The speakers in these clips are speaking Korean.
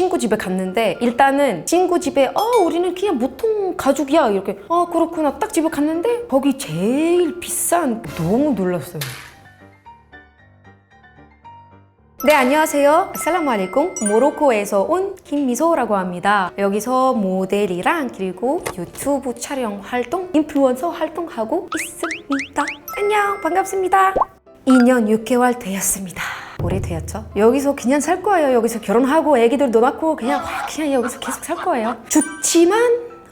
친구 집에 갔는데 일단은 친구 집에 어 우리는 그냥 보통 가족이야 이렇게 아 그렇구나 딱 집에 갔는데 거기 제일 비싼 너무 놀랐어요. 네, 안녕하세요. 아살라무 알레이쿰. 모로코에서 온 김미소라고 합니다. 여기서 모델이랑 그리고 유튜브 촬영 활동, 인플루언서 활동하고 있습니다. 안녕, 반갑습니다. 2년 6개월 되었습니다. 오래되었죠? 여기서 그냥 살 거예요. 여기서 결혼하고 애기들도 낳고 그냥 확 그냥 여기서 계속 살 거예요. 좋지만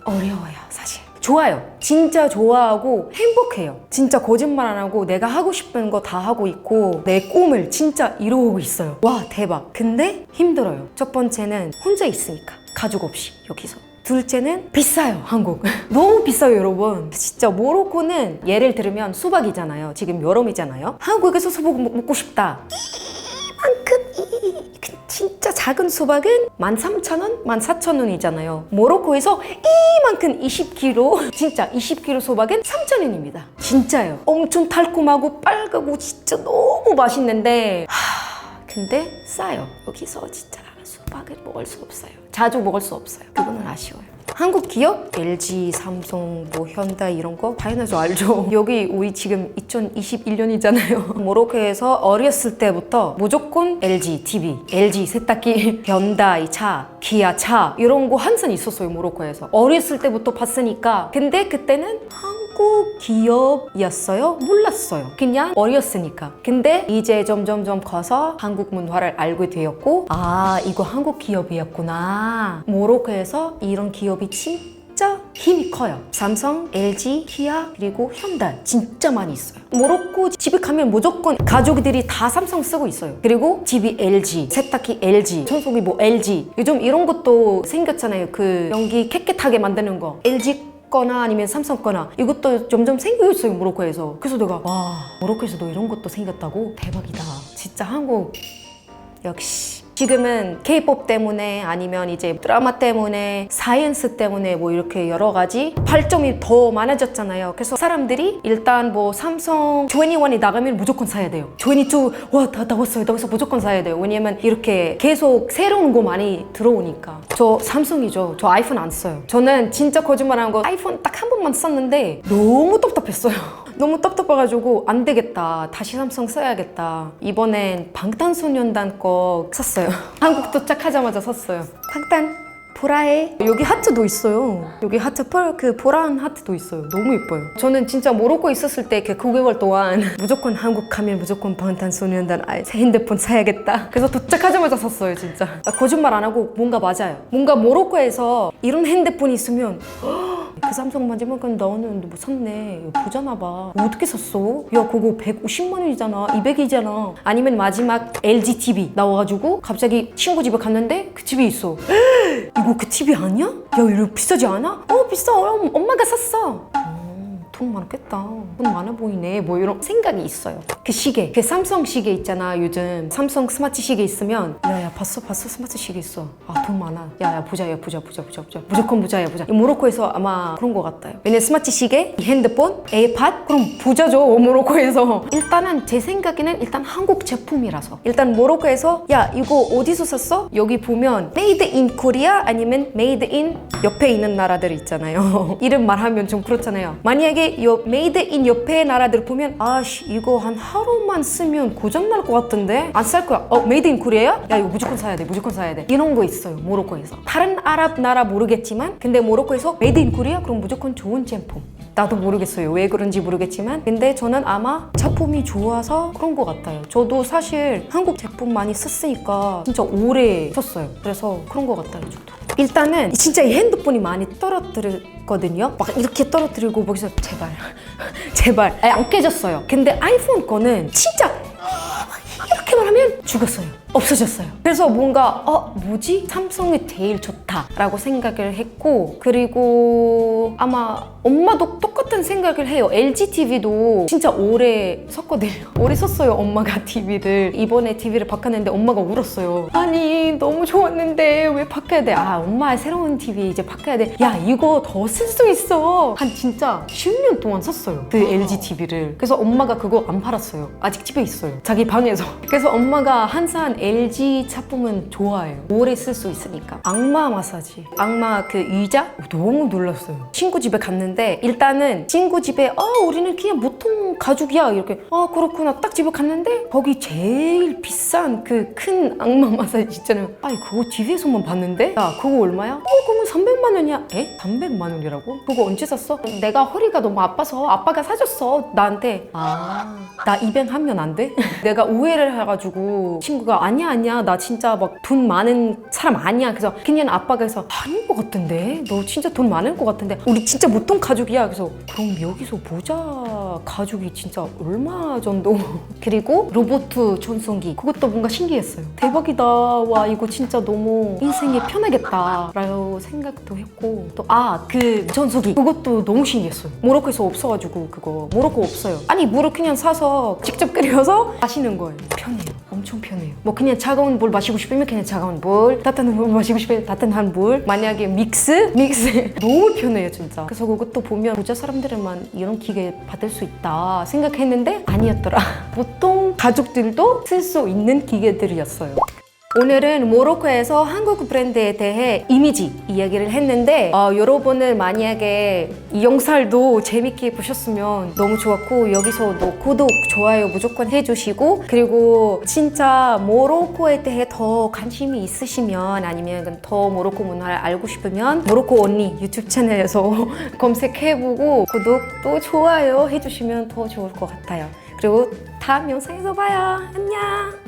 어려워요, 사실. 좋아요. 진짜 좋아하고 행복해요. 진짜 거짓말 안 하고 내가 하고 싶은 거 다 하고 있고 내 꿈을 진짜 이루고 있어요. 와, 대박. 근데 힘들어요. 첫 번째는 혼자 있으니까. 가족 없이 여기서. 둘째는 비싸요, 한국. 너무 비싸요, 여러분. 진짜 모로코는 예를 들면 수박이잖아요. 지금 여름이잖아요. 한국에서 수박 먹- 먹고 싶다. 작은 수박은 13,000원, 14,000원이잖아요. 모로코에서 이만큼 20kg, 진짜 20kg 수박은 3,000원입니다. 진짜요. 엄청 달콤하고 빨갛고 진짜 너무 맛있는데 하, 근데 싸요. 여기서 진짜 수박을 먹을 수 없어요. 자주 먹을 수 없어요. 그거는 아쉬워요. 한국 기업 LG, 삼성, 뭐 현대 이런 거 당연하죠 알죠. 여기 우리 지금 2021년이잖아요. 모로코에서 어렸을 때부터 무조건 LG TV, LG 세탁기, 현다이 차, 기아 차 이런 거 항상 있었어요 모로코에서. 어렸을 때부터 봤으니까. 근데 그때는 한국 기업이었어요? 몰랐어요. 그냥 어렸으니까. 근데 이제 점점점 커서 한국 문화를 알게 되었고, 아, 이거 한국 기업이었구나. 모로코에서 이런 기업이 진짜 힘이 커요. 삼성, LG, 키아, 그리고 현대 진짜 많이 있어요. 모로코 집에 가면 무조건 가족들이 다 삼성 쓰고 있어요. 그리고 집이 LG, 세탁기 LG, 청소기 뭐 LG. 요즘 이런 것도 생겼잖아요. 그 연기 깨끗하게 만드는 거. LG 거나 아니면 삼성 거나 이것도 점점 생기고 있어요 모로코에서. 그래서 내가 와. 모로코에서도 이런 것도 생겼다고? 대박이다. 진짜 한국 역시 지금은 K-pop 때문에 아니면 이제 드라마 때문에 사이언스 때문에 뭐 이렇게 여러 가지 발전이 더 많아졌잖아요. 그래서 사람들이 일단 뭐 삼성 21이 나가면 무조건 사야 돼요. 22 와다 나왔어요. 나와서 무조건 사야 돼요. 왜냐면 이렇게 계속 새로운 거 많이 들어오니까. 저 삼성이죠. 저 아이폰 안 써요. 저는 진짜 거짓말하는 거 아이폰 딱 한 번만 썼는데 너무 답답했어요. 너무 답답해가지고 안 되겠다. 다시 삼성 써야겠다. 이번엔 방탄소년단 거 샀어요. 한국 도착하자마자 샀어요. 방탄 보라에 여기 하트도 있어요. 여기 하트 펄 그 보라한 하트도 있어요. 너무 예뻐요. 저는 진짜 모로코 있었을 때그 9개월 동안 무조건 한국 가면 무조건 방탄소년단 아, 새 핸드폰 사야겠다. 그래서 도착하자마자 샀어요, 진짜. 아, 거짓말 안 하고 뭔가 맞아요. 뭔가 모로코에서 이런 핸드폰 있으면 그 삼성 마지막에 나오는데 뭐 샀네. 이거 보잖아 봐. 어떻게 샀어? 야 그거 150만 원이잖아. 200이잖아. 아니면 마지막 LG TV 나와가지고 갑자기 친구 집에 갔는데 그 집이 있어. 이거 그 TV 아니야? 야 이거 비싸지 않아? 어 비싸. 어, 엄마가 샀어. 어, 돈 많겠다. 돈 많아 보이네. 뭐 이런 생각이 있어요. 그 시계, 그 삼성 시계 있잖아. 요즘 삼성 스마트 시계 있으면 야야 봤어 봤어 스마트 시계 있어. 아 돈 많아. 야야 보자 야 보자 보자 보자 보자. 무조건 보자 야 보자. 이 모로코에서 아마 그런 것 같아요. 왜냐 스마트 시계, 이 핸드폰, 에이팟 그럼 부자죠 모로코에서. 일단은 제 생각에는 일단 한국 제품이라서 일단 모로코에서 야 이거 어디서 샀어? 여기 보면 메이드 인 코리아 아니면 메이드 인 옆에 있는 나라들 있잖아요. 이름 말하면 좀 그렇잖아요. 만약에 요 메이드 인 옆에 나라들 보면 아씨 이거 한 하루만 쓰면 고장 날 것 같은데 안 살 거야. 어 메이드 인 코리아야? 야 이거 무조건 사야 돼. 무조건 사야 돼. 이런 거 있어요. 모로코에서. 다른 아랍 나라 모르겠지만 근데 모로코에서 메이드 인 코리아 그럼 무조건 좋은 제품. 나도 모르겠어요. 왜 그런지 모르겠지만 근데 저는 아마 작품이 좋아서 그런 것 같아요. 저도 사실 한국 제품 많이 썼으니까 진짜 오래 썼어요. 그래서 그런 것 같아요. 저도. 일단은 진짜 이 핸드폰이 많이 떨어뜨렸거든요. 막 이렇게 떨어뜨리고 거기서 제발 제발 아니, 안 깨졌어요. 근데 아이폰 거는 진짜 이렇게만 하면 죽었어요. 없어졌어요. 그래서 뭔가 어 뭐지 삼성이 제일 좋다라고 생각을 했고 그리고 아마 엄마도 똑같은 생각을 해요. LG TV도 진짜 오래 썼거든요. 오래 썼어요 엄마가 TV를 이번에 TV를 바꿨는데 엄마가 울었어요. 아니 너무 좋았는데 왜 바꿔야 돼? 아 엄마 새로운 TV 이제 바꿔야 돼. 야 이거 더 쓸 수 있어. 한 진짜 10년 동안 썼어요. 그 LG TV를. 그래서 엄마가 그거 안 팔았어요. 아직 집에 있어요. 자기 방에서. 그래서 엄마가 항상 LG 제품은 좋아해요. 오래 쓸 수 있으니까. 악마 마사지. 악마 그 의자? 너무 놀랐어요. 친구 집에 갔는데 일단은 친구 집에 아 우리는 그냥 보통 가족이야 이렇게 아 그렇구나 딱 집에 갔는데 거기 제일 비싼 그 큰 악마 마사지 있잖아요. 아니 그거 TV에서만 봤는데 야 그거 얼마야? 어 그러면 300만 원이야. 에? 300만 원이라고? 그거 언제 샀어? 내가 허리가 너무 아파서 아빠가 사줬어 나한테. 아나 입양하면 안 돼? 내가 오해를 해가지고 친구가 아니야 아니야. 나 진짜 막 돈 많은 사람 아니야. 그래서 그냥 아빠가 해서 아닌 것 같은데? 너 진짜 돈 많을 것 같은데? 우리 진짜 보통 가족이야. 그래서 그럼 여기서 보자 가족이 진짜 얼마 정도? 그리고 로봇 전송기. 그것도 뭔가 신기했어요. 대박이다. 와 이거 진짜 너무 인생이 편하겠다. 라고 생각도 했고 또 아 그 전송기. 그것도 너무 신기했어요. 모로코에서 없어가지고 그거. 모로코 없어요. 아니 물을 그냥 사서 직접 끓여서 마시는 거예요. 편해요 엄청 편해요. 뭐 그냥 차가운 물 마시고 싶으면 그냥 차가운 물 따뜻한 물 마시고 싶으면 따뜻한 물 만약에 믹스? 믹스. 너무 편해요 진짜. 그래서 그것도 보면 부자 사람들만 이런 기계 받을 수 있다 생각했는데 아니었더라. 보통 가족들도 쓸 수 있는 기계들이었어요 오늘은 모로코에서 한국 브랜드에 대해 이미지 이야기를 했는데 어, 여러분은 만약에 이 영상도 재밌게 보셨으면 너무 좋았고 여기서도 구독, 좋아요 무조건 해주시고 그리고 진짜 모로코에 대해 더 관심이 있으시면 아니면 더 모로코 문화를 알고 싶으면 모로코 언니 유튜브 채널에서 검색해보고 구독도 좋아요 해주시면 더 좋을 것 같아요. 그리고 다음 영상에서 봐요. 안녕!